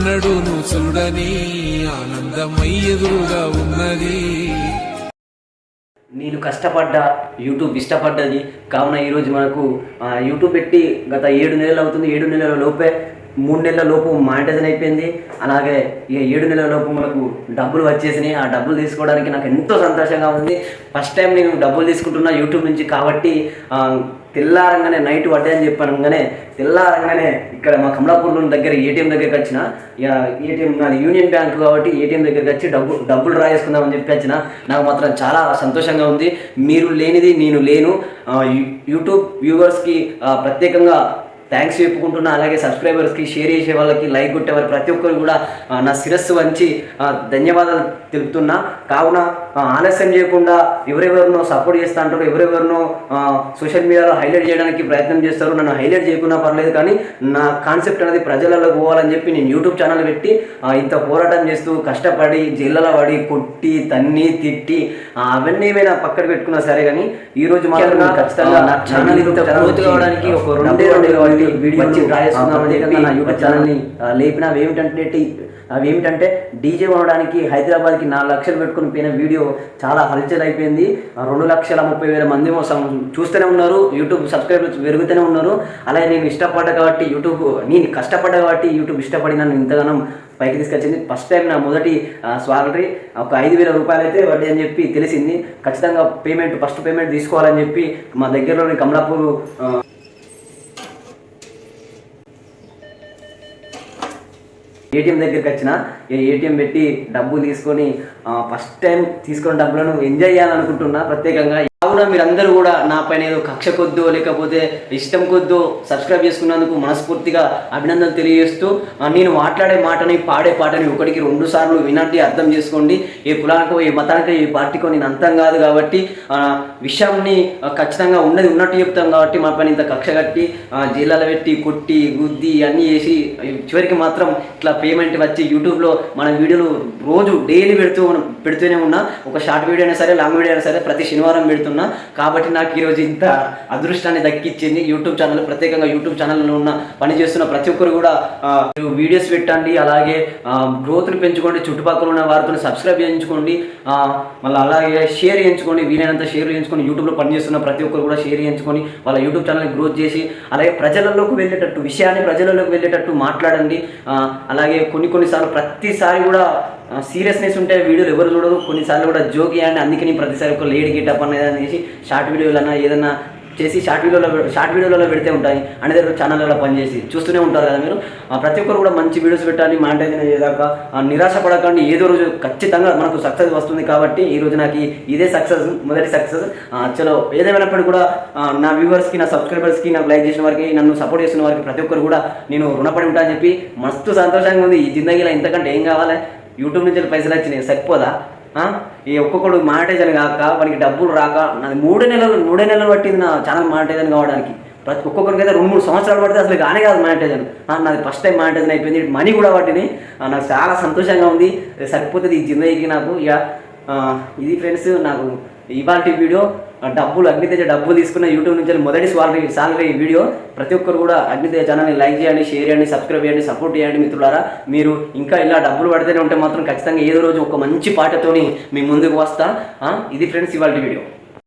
ఎన్నడూ నువ్వు చూడని ఆనందమై ఎదురుగా ఉన్నది. నేను కష్టపడ్డ యూట్యూబ్ ఇష్టపడ్డది. కావున ఈరోజు మనకు యూట్యూబ్ పెట్టి గత ఏడు నెలలు అవుతుంది. ఏడు నెలల లోపే మూడు నెలల లోపు మానిటైజన్ అయిపోయింది. అలాగే ఇక ఏడు నెలల లోపు మనకు డబ్బులు వచ్చేసినాయి. ఆ డబ్బులు తీసుకోవడానికి నాకు ఎంతో సంతోషంగా ఉంది. ఫస్ట్ టైం నేను డబ్బులు తీసుకుంటున్నా యూట్యూబ్ నుంచి కాబట్టి తెల్లారంగానే నైట్ పడ్డాయని చెప్పనగానే తెల్లారంగానే ఇక్కడ మా కమలాపూర్లో దగ్గర ఏటీఎం దగ్గరికి వచ్చిన ఏటీఎం నాది యూనియన్ బ్యాంక్ కాబట్టి ఏటీఎం దగ్గరికి వచ్చి డబ్బు డబ్బులు డ్రా చేసుకుందామని చెప్పి వచ్చిన. నాకు మాత్రం చాలా సంతోషంగా ఉంది. మీరు లేనిది నేను లేను. యూట్యూబ్ వ్యూవర్స్కి ప్రత్యేకంగా థ్యాంక్స్ చెప్పుకుంటున్నా. అలాగే సబ్స్క్రైబర్స్కి షేర్ చేసే వాళ్ళకి లైక్ కొట్టేవారు ప్రతి ఒక్కరు కూడా నా శిరస్సు వంచి ధన్యవాదాలు తెలుపుతున్నా కావున ఆలస్యం చేయకుండా ఎవరెవరినో సపోర్ట్ చేస్తా అంటారు ఎవరెవరినో సోషల్ మీడియాలో హైలైట్ చేయడానికి ప్రయత్నం చేస్తారు నన్ను హైలైట్ చేయకున్నా పర్లేదు కానీ నా కాన్సెప్ట్ అనేది ప్రజలలో పోవాలని చెప్పి నేను యూట్యూబ్ ఛానల్ పెట్టి ఇంత పోరాటం చేస్తూ కష్టపడి జైళ్ళలో పడి కొట్టి తన్ని తిట్టి అవన్నీ ఏమైనా పక్కన పెట్టుకున్నా సరే కానీ ఈ రోజు మాత్రం ఖచ్చితంగా నా ఛానల్ ఇంత గ్రోత్ కావడానికి ఒక రెండే వీడియో ట్రై చేస్తున్నామని చెప్పి నా యూట్యూబ్ ఛానల్ని లేపిన అవి ఏమిటంటే అవి ఏమిటంటే డీజే కొనడానికి హైదరాబాద్కి నాలుగు లక్షలు పెట్టుకుని పోయిన వీడియో చాలా హల్చల్ అయిపోయింది. రెండు లక్షల ముప్పై వేల మంది మోసం చూస్తూనే ఉన్నారు. యూట్యూబ్ సబ్స్క్రైబర్స్ పెరుగుతూనే ఉన్నారు. అలాగే నేను ఇష్టపడ్డా కాబట్టి యూట్యూబ్ నేను కష్టపడ్డా కాబట్టి యూట్యూబ్ ఇష్టపడి నన్ను ఇంతగానం పైకి తీసుకొచ్చింది. ఫస్ట్ టైం నా మొదటి సాలరీ ఒక ఐదు వేల రూపాయలు అయితే వడ్డీ అని చెప్పి తెలిసింది. ఖచ్చితంగా పేమెంట్ ఫస్ట్ పేమెంట్ తీసుకోవాలని చెప్పి మా దగ్గరలోని కమలాపూర్ ఏటీఎం దగ్గరికి వచ్చిన ఏటీఎం పెట్టి డబ్బు తీసుకొని ఫస్ట్ టైం తీసుకున్న డబ్బులను ఎంజాయ్ చేయాలనుకుంటున్నా ప్రత్యేకంగా కావున మీరందరూ కూడా నా పైన ఏదో కక్ష కొద్దో లేకపోతే ఇష్టం కొద్దో సబ్స్క్రైబ్ చేసుకున్నందుకు మనస్ఫూర్తిగా అభినందనలు తెలియజేస్తూ నేను మాట్లాడే మాటని పాడే పాటని ఒకటికి రెండు సార్లు వినండి అర్థం చేసుకోండి. ఏ కులానికో ఏ మతానికో ఏ పార్టీకో నేను అంతం కాదు కాబట్టి విషయాన్ని ఖచ్చితంగా ఉన్నది ఉన్నట్టు చెప్తాం కాబట్టి మా పైన ఇంత కక్ష కట్టి ఆ, పెట్టి కొట్టి గుద్ది అన్నీ చేసి చివరికి మాత్రం ఇట్లా పేమెంట్ వచ్చి యూట్యూబ్లో మన వీడియోలు రోజు డైలీ పెడుతూ పెడుతూనే ఉన్నా. ఒక షార్ట్ వీడియో అయినా సరే లాంగ్ వీడియో అయినా సరే ప్రతి శనివారం పెడుతూ పెడుతున్నా కాబట్టి నాకు ఈరోజు ఇంత అదృష్టాన్ని దక్కిచ్చింది. యూట్యూబ్ ఛానల్ ప్రత్యేకంగా యూట్యూబ్ ఛానల్లో ఉన్న పని చేస్తున్న ప్రతి ఒక్కరు కూడా వీడియోస్ పెట్టండి. అలాగే గ్రోత్ని పెంచుకోండి. చుట్టుపక్కల ఉన్న వారితో సబ్స్క్రైబ్ చేయించుకోండి. మళ్ళీ అలాగే షేర్ చేయించుకోండి. వీలైనంత షేర్ చేయించుకొని యూట్యూబ్లో పనిచేస్తున్న ప్రతి ఒక్కరు కూడా షేర్ చేయించుకొని వాళ్ళ యూట్యూబ్ ఛానల్ని గ్రోత్ చేసి అలాగే ప్రజలలోకి వెళ్ళేటట్టు విషయాన్ని ప్రజలలోకి వెళ్ళేటట్టు మాట్లాడండి. అలాగే కొన్ని కొన్నిసార్లు ప్రతిసారి కూడా సీరియస్నెస్ ఉంటే వీడియోలు ఎవరు చూడరు. కొన్నిసార్లు కూడా జోకి అని అందుకే నేను ప్రతిసారి ఒక లేడీ గెటప్ అనేది అనేసి షార్ట్ వీడియోలన్నా ఏదన్నా చేసి షార్ట్ వీడియోలో షార్ట్ వీడియోలలో పెడితే ఉంటాయి. అనేది ఛానల్లో పనిచేసి చూస్తూనే ఉంటారు కదా మీరు. ప్రతి ఒక్కరు కూడా మంచి వీడియోస్ పెట్టాలి మానిటైజన్ అయ్యేదాకా నిరాశ పడకండి. ఏదో రోజు ఖచ్చితంగా మనకు సక్సెస్ వస్తుంది కాబట్టి ఈ రోజు నాకు ఇదే సక్సెస్ మొదటి సక్సెస్ చలో ఏదేమైనప్పటికీ కూడా నా వ్యూవర్స్కి నా సబ్స్క్రైబర్స్కి నాకు లైక్ చేసిన వారికి నన్ను సపోర్ట్ చేసిన వారికి ప్రతి ఒక్కరు కూడా నేను రుణపడి ఉంటా అని చెప్పి మస్తు సంతోషంగా ఉంది. ఈ జిందగీలో ఇంతకంటే ఏం కావాలి? యూట్యూబ్ నుంచి పైసలు వచ్చినాయి సరిపోదా? ఈ ఒక్కొక్కడు మానిటైజన్ కాక వానికి డబ్బులు రాక నాది మూడే నెలలు మూడే నెలలు పట్టింది నా ఛానల్ మానిటైజన్ కావడానికి. ప్రతి ఒక్కొక్కరికి అయితే రెండు మూడు సంవత్సరాలు పడితే అసలు కానే కాదు మానిటైజన్ నాది ఫస్ట్ టైం మానిటైజన్ అయిపోయింది మనీ కూడా పట్టినాయి నాకు చాలా సంతోషంగా ఉంది. సరిపోతుంది ఈ జిందగీకి నాకు. ఇక ఇది ఫ్రెండ్స్ నాకు ఇవాళ వీడియో డబ్బులు అగ్నితేజ డబ్బులు తీసుకున్న యూట్యూబ్ నుంచి మొదటి సాలరీ సాలరీ వీడియో. ప్రతి ఒక్కరు కూడా అగ్నితేజ ఛానల్ని లైక్ చేయండి షేర్ చేయండి సబ్స్క్రైబ్ చేయండి సపోర్ట్ చేయండి మిత్రులారా. మీరు ఇంకా ఇలా డబ్బులు పడితేనే ఉంటే మాత్రం ఖచ్చితంగా ఏదో రోజు ఒక మంచి పాటతోని మీ ముందుకు వస్తా. ఇది ఫ్రెండ్స్ ఇవాళ వీడియో.